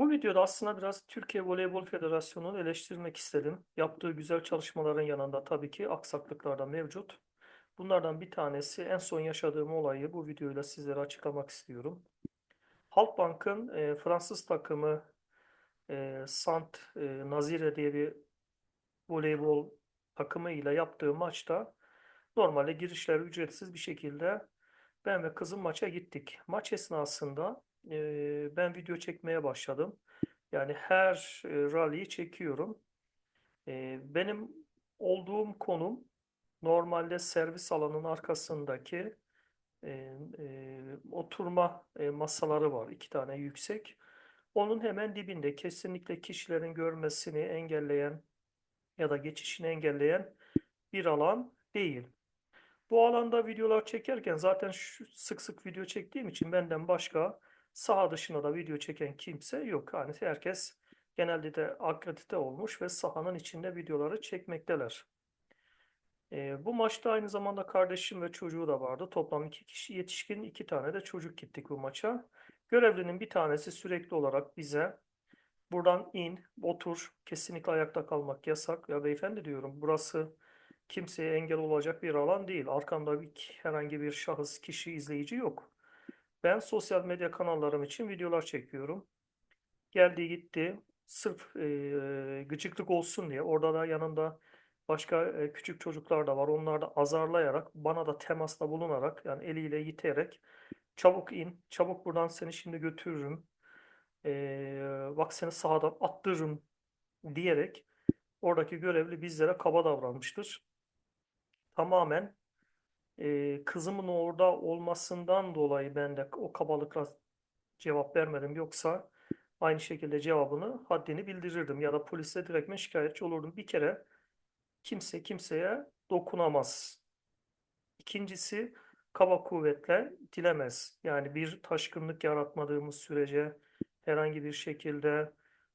Bu videoda aslında biraz Türkiye Voleybol Federasyonu'nu eleştirmek istedim. Yaptığı güzel çalışmaların yanında tabii ki aksaklıklar da mevcut. Bunlardan bir tanesi en son yaşadığım olayı bu videoyla sizlere açıklamak istiyorum. Halkbank'ın e, Fransız takımı e, Sant e, Nazire diye bir voleybol takımıyla yaptığı maçta normalde girişler ücretsiz bir şekilde ben ve kızım maça gittik. Maç esnasında e, ben video çekmeye başladım. Yani her e, rally'yi çekiyorum. E, benim olduğum konum normalde servis alanının arkasındaki e, e, oturma e, masaları var. iki tane yüksek. Onun hemen dibinde kesinlikle kişilerin görmesini engelleyen ya da geçişini engelleyen bir alan değil. Bu alanda videolar çekerken zaten şu sık sık video çektiğim için benden başka saha dışında da video çeken kimse yok. Yani herkes genelde de akredite olmuş ve sahanın içinde videoları çekmekteler. Ee, bu maçta aynı zamanda kardeşim ve çocuğu da vardı. Toplam iki kişi yetişkin, iki tane de çocuk gittik bu maça. Görevlinin bir tanesi sürekli olarak bize buradan in, otur, kesinlikle ayakta kalmak yasak. Ya beyefendi diyorum burası kimseye engel olacak bir alan değil. Arkamda bir, herhangi bir şahıs, kişi, izleyici yok. Ben sosyal medya kanallarım için videolar çekiyorum. Geldi gitti. Sırf e, gıcıklık olsun diye. Orada da yanında başka e, küçük çocuklar da var. Onlar da azarlayarak, bana da temasta bulunarak, yani eliyle iterek çabuk in, çabuk buradan seni şimdi götürürüm. E, bak seni sahadan attırırım diyerek oradaki görevli bizlere kaba davranmıştır. Tamamen e, kızımın orada olmasından dolayı ben de o kabalıkla cevap vermedim. Yoksa aynı şekilde cevabını haddini bildirirdim ya da polise direktmen şikayetçi olurdum. Bir kere kimse kimseye dokunamaz. İkincisi kaba kuvvetle dilemez. Yani bir taşkınlık yaratmadığımız sürece herhangi bir şekilde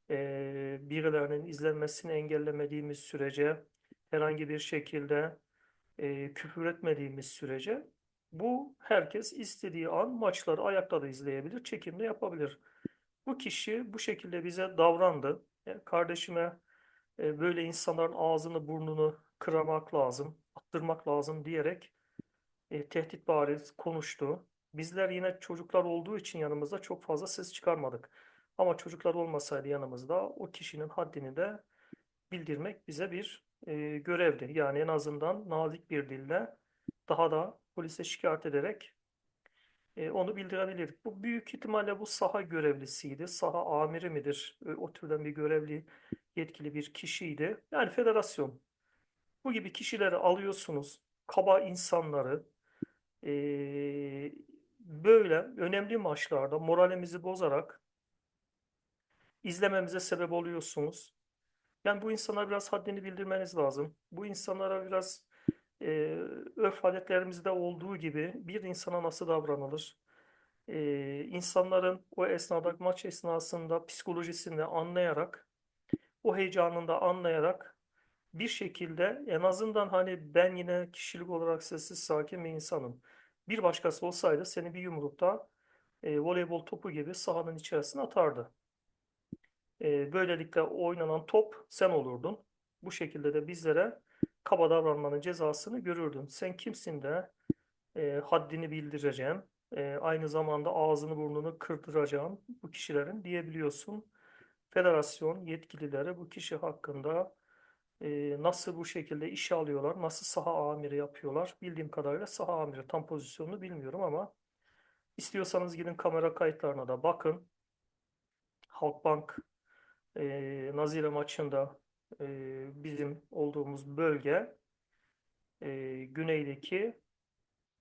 e, birilerinin izlenmesini engellemediğimiz sürece herhangi bir şekilde e, küfür etmediğimiz sürece bu herkes istediği an maçları ayakta da izleyebilir, çekimde yapabilir. Bu kişi bu şekilde bize davrandı. Yani kardeşime e, böyle insanların ağzını burnunu kıramak lazım, attırmak lazım diyerek e, tehdit bariz konuştu. Bizler yine çocuklar olduğu için yanımızda çok fazla ses çıkarmadık. Ama çocuklar olmasaydı yanımızda o kişinin haddini de bildirmek bize bir e, görevdi. Yani en azından nazik bir dille daha da polise şikayet ederek e, onu bildirebilirdik. Bu büyük ihtimalle bu saha görevlisiydi. Saha amiri midir? E, o türden bir görevli yetkili bir kişiydi. Yani federasyon. Bu gibi kişileri alıyorsunuz. Kaba insanları e, böyle önemli maçlarda moralimizi bozarak izlememize sebep oluyorsunuz. Yani bu insanlara biraz haddini bildirmeniz lazım. Bu insanlara biraz e, örf adetlerimizde olduğu gibi bir insana nasıl davranılır? E, insanların o esnada maç esnasında psikolojisini anlayarak, o heyecanını da anlayarak bir şekilde en azından hani ben yine kişilik olarak sessiz sakin bir insanım. Bir başkası olsaydı seni bir yumrukta e, voleybol topu gibi sahanın içerisine atardı. E, böylelikle oynanan top sen olurdun. Bu şekilde de bizlere kaba davranmanın cezasını görürdün. Sen kimsin de e, haddini bildireceğim. E, aynı zamanda ağzını burnunu kırdıracağım bu kişilerin diyebiliyorsun. Federasyon yetkilileri bu kişi hakkında e, nasıl bu şekilde işe alıyorlar, nasıl saha amiri yapıyorlar. Bildiğim kadarıyla saha amiri tam pozisyonunu bilmiyorum ama istiyorsanız gidin kamera kayıtlarına da bakın. Halkbank e, Nazire maçında e, bizim olduğumuz bölge e, güneydeki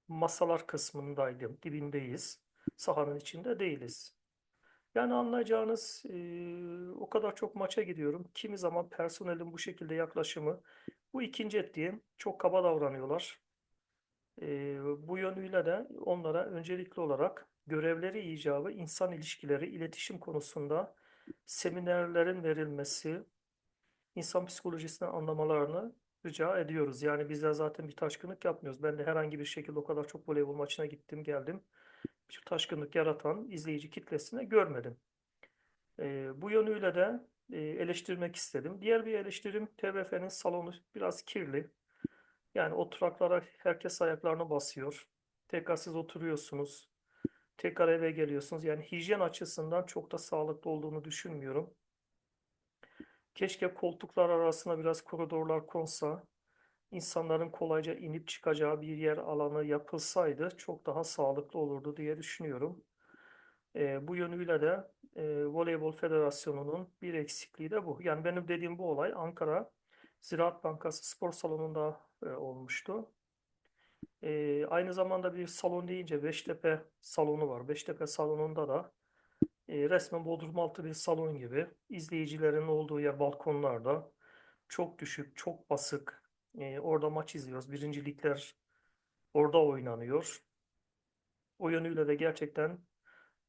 masalar kısmındaydım. Dibindeyiz. Sahanın içinde değiliz. Yani anlayacağınız e, o kadar çok maça gidiyorum. Kimi zaman personelin bu şekilde yaklaşımı bu ikinci ettiğim çok kaba davranıyorlar. E, bu yönüyle de onlara öncelikli olarak görevleri icabı insan ilişkileri, iletişim konusunda seminerlerin verilmesi, insan psikolojisini anlamalarını rica ediyoruz. Yani bizler zaten bir taşkınlık yapmıyoruz. Ben de herhangi bir şekilde o kadar çok voleybol maçına gittim geldim. Bir taşkınlık yaratan izleyici kitlesine görmedim. E, bu yönüyle de e, eleştirmek istedim. Diğer bir eleştirim TBF'nin salonu biraz kirli. Yani oturaklara herkes ayaklarını basıyor. Tekrar siz oturuyorsunuz. Tekrar eve geliyorsunuz. Yani hijyen açısından çok da sağlıklı olduğunu düşünmüyorum. Keşke koltuklar arasına biraz koridorlar konsa, insanların kolayca inip çıkacağı bir yer alanı yapılsaydı çok daha sağlıklı olurdu diye düşünüyorum. E, bu yönüyle de e, Voleybol Federasyonu'nun bir eksikliği de bu. Yani benim dediğim bu olay Ankara Ziraat Bankası Spor Salonu'nda e, olmuştu. E, aynı zamanda bir salon deyince Beştepe salonu var. Beştepe salonunda da e, resmen bodrum altı bir salon gibi izleyicilerin olduğu yer balkonlarda çok düşük, çok basık. E, orada maç izliyoruz. Birincilikler orada oynanıyor. O yönüyle de gerçekten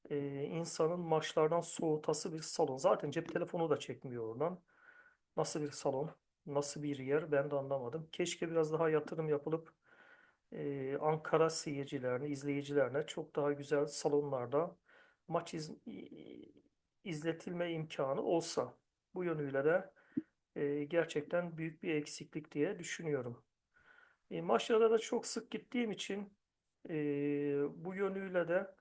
e, insanın maçlardan soğutası bir salon. Zaten cep telefonu da çekmiyor oradan. Nasıl bir salon, nasıl bir yer ben de anlamadım. Keşke biraz daha yatırım yapılıp e, Ankara seyircilerine, izleyicilerine çok daha güzel salonlarda maç iz- izletilme imkanı olsa. Bu yönüyle de e, gerçekten büyük bir eksiklik diye düşünüyorum. E, maçlara da çok sık gittiğim için e, bu yönüyle de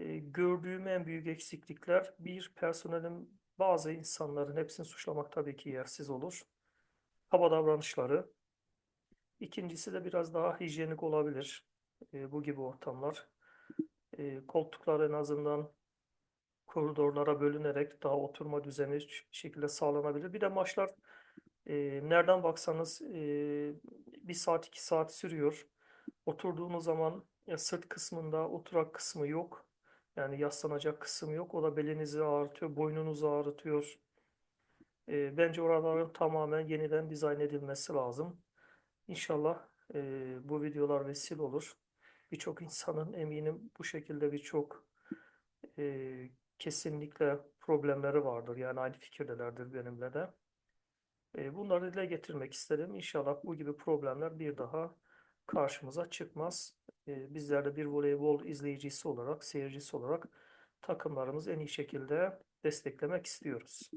e, gördüğüm en büyük eksiklikler bir personelin bazı insanların hepsini suçlamak tabii ki yersiz olur. Kaba davranışları. İkincisi de biraz daha hijyenik olabilir e, bu gibi ortamlar. E, koltuklar en azından koridorlara bölünerek daha oturma düzeni şekilde sağlanabilir. Bir de maçlar e, nereden baksanız e, bir saat iki saat sürüyor. Oturduğunuz zaman ya sırt kısmında oturak kısmı yok. Yani yaslanacak kısım yok. O da belinizi ağrıtıyor, boynunuzu ağrıtıyor. E, bence oraların tamamen yeniden dizayn edilmesi lazım. İnşallah e, bu videolar vesile olur. Birçok insanın eminim bu şekilde birçok e, kesinlikle problemleri vardır. Yani aynı fikirdelerdir benimle de. E, bunları dile getirmek istedim. İnşallah bu gibi problemler bir daha karşımıza çıkmaz. E, bizler de bir voleybol izleyicisi olarak, seyircisi olarak takımlarımızı en iyi şekilde desteklemek istiyoruz.